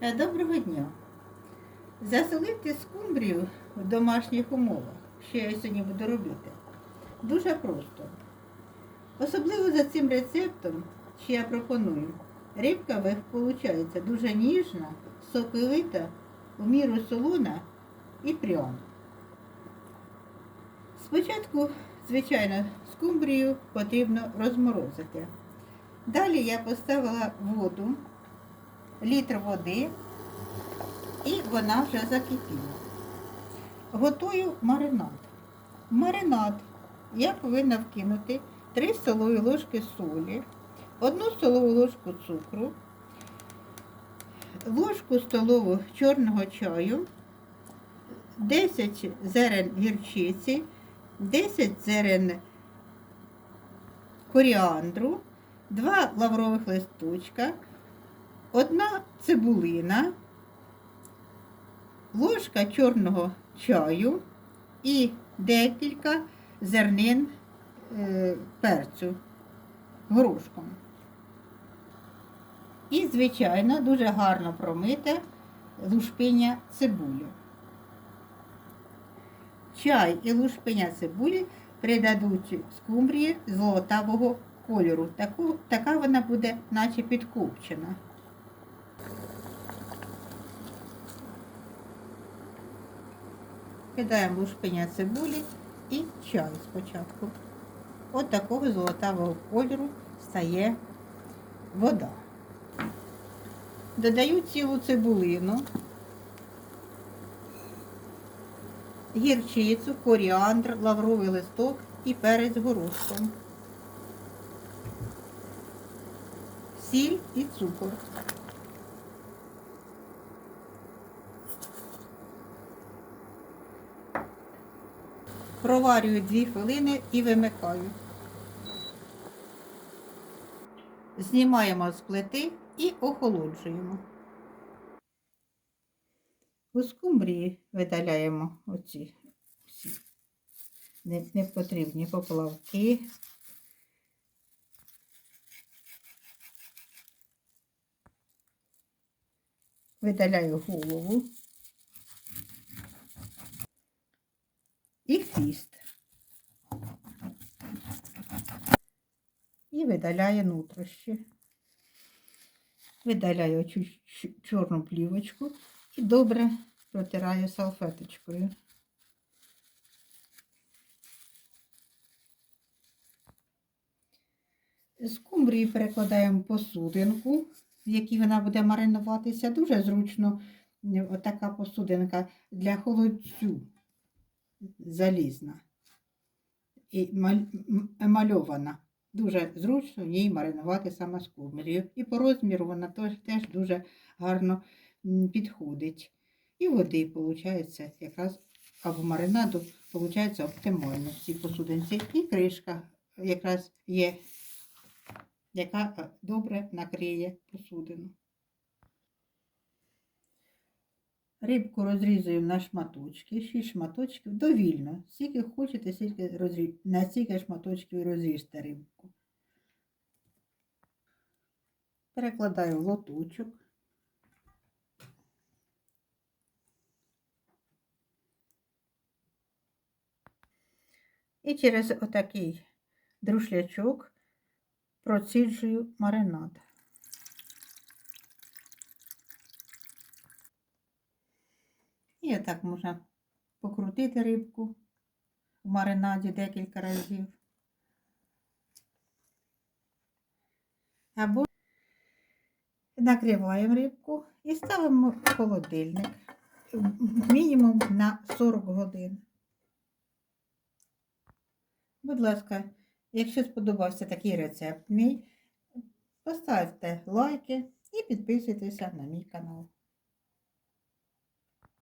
Е, Доброго дня. Засолити скумбрію в домашніх умовах, що я сьогодні буду робити, дуже просто. Особливо за цим рецептом, що я пропоную, рибка виходить дуже ніжна, соковита, в міру солона і пряна. Спочатку, звичайно, скумбрію потрібно розморозити. Далі я поставила воду, літр води, і вона вже закипіла. Готую маринад. Маринад я повинна вкинути 3 столові ложки солі, 1 столову ложку цукру, ложку столову чорного чаю, 10 зерен гірчиці, 10 зерен коріандру, 2 лаврових листочка, одна цибулина, ложка чорного чаю і декілька зернин е, перцю горошком. І, звичайно, дуже гарно промите лушпиня цибулі. Чай і лушпиня цибулі придадуть скумбрії золотавого кольору. Таку, така вона буде, наче підкопчена. Кидаємо лушпиня цибулі і чай спочатку. От такого золотавого кольору стає вода. Додаю цілу цибулину, гірчицю, коріандр, лавровий листок і перець горошком. Сіль і цукор. Проварюю 2 хвилини і вимикаю. Знімаємо з плити і охолоджуємо. У скумбрії видаляємо оці всі не- поплавки. Видаляю голову і хвіст. І видаляю нутрощі. Видаляю цю чорну плівочку і добре протираю салфеточкою. З кумбрії перекладаємо посудинку, в якій вона буде маринуватися. Дуже зручно отака посудинка для холодцю залізна і маль- емальована. Дуже зручно в ній маринувати саме скумбрію. І по розміру вона теж, теж дуже гарно підходить. І води, виходить, якраз або маринаду, виходить оптимально в цій посудинці. І кришка якраз є, яка е, добре накриє посудину. Рибку розрізуємо на шматочки, 6 шматочків, довільно. Скільки хочете, стільки розрі... на стільки шматочків розріжте рибку. Перекладаю в лоточок. І через отакий друшлячок проціджую маринад. І отак можна покрутити рибку в маринаді декілька разів. Або накриваємо рибку і ставимо в холодильник мінімум на 40 годин. Будь ласка, якщо сподобався такий рецепт мій, поставте лайки і підписуйтеся на мій канал.